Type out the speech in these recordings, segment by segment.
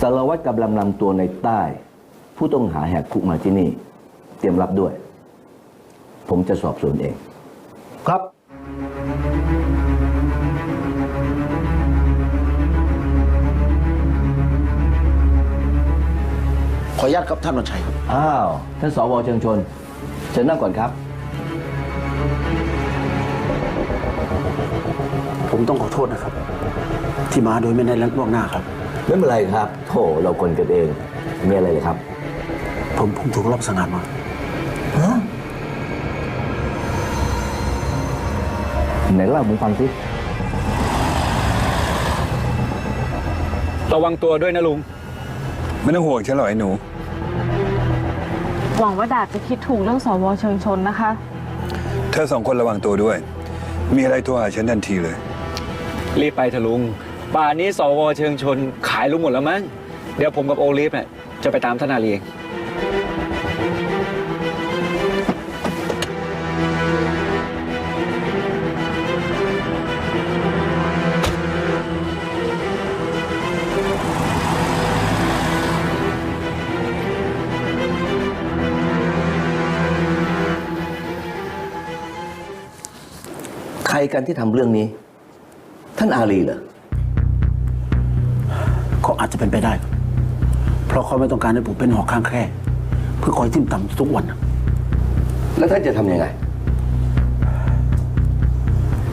สารวัตรกำลังนำตัวในใต้ ผู้ต้องหาแหกคุกมาที่นี่ เตรียมรับด้วย ผมจะสอบสวนเอง ครับขออนุญาตครับท่านวันชัยครับ อ้าว ท่านสวเชิงชนเชิญนั่งก่อนครับ ผมต้องขอโทษนะครับ ที่มาโดยไม่ได้รับล่วงหน้าครับ ไม่เป็นไรครับโถเราคนกันเองมีอะไรเลยครับ ผมผมถูกรอบสังหารมาไหนเล่าผมฟังสิระวังตัวด้วยนะลุง ไม่ต้องห่วงฉันหรอกไอ้หนู หวังว่าดาบจะคิดถูกเรื่องสวเชิงชนนะคะ เธอสองคนระวังตัวด้วย มีอะไรโทรหาฉันทันทีเลย รีบไปเถอะลุง ป่านนี้สวเชิงชนขายลุงหมดแล้วมั้ง เดี๋ยวผมกับโอลิฟเนี่ยจะไปตามท่านอาลีเองใครกันที่ทำเรื่องนี้ ท่านอาลีเหรอ เขาอาจจะเป็นไปได้ครับเพราะเขาไม่ต้องการให้ผมเป็นหอกข้างแคร่เพื่อคอยทิ่มต่ำทุกวันนะแล้วท่านจะทำยังไง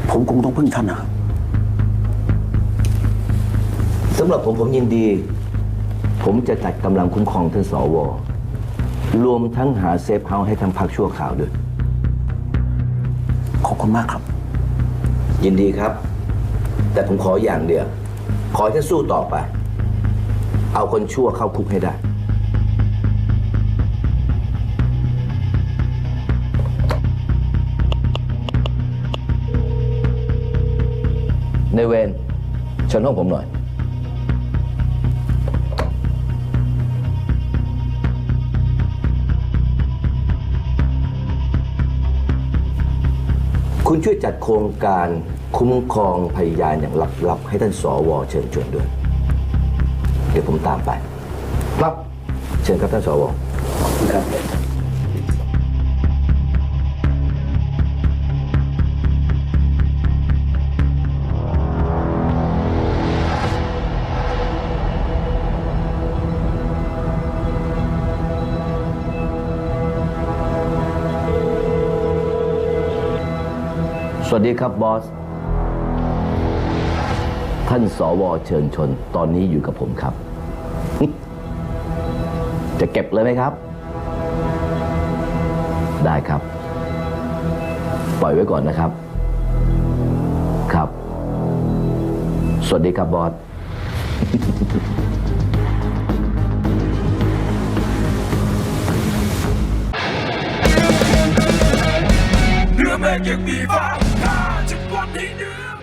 ผมคงต้องพึ่งท่านนะครับ สำหรับผมผมยินดี ผมจะจัดกำลังคุ้มครองท่านสว รวมทั้งหาเซฟเฮาส์ให้ท่านพักชั่วข่าวด้วย ขอบคุณมากครับ ยินดีครับ แต่ผมขออย่างเดียว ขอให้ท่านสู้ต่อไป เอาคนชั่วเข้าคุกให้ได้ ในเวรเชิญห้องผมหน่อย คุณช่วยจัดโครงการคุ้มครองพยานอย่างลับๆ ให้ท่านสวเชิญชวนด้วย ดี๋ยวผมตามไป ครับ เชิญครับท่านสวครับสวัสดีครับบอส ท่านสวเชิญชน ตอนนี้อยู่กับผมครับ จะเก็บเลยไหมครับ ได้ครับ ปล่อยไว้ก่อนนะครับ ครับ สวัสดีครับบอสเรือแม่ยังมีฟ้าข้าจะวันให้เนือ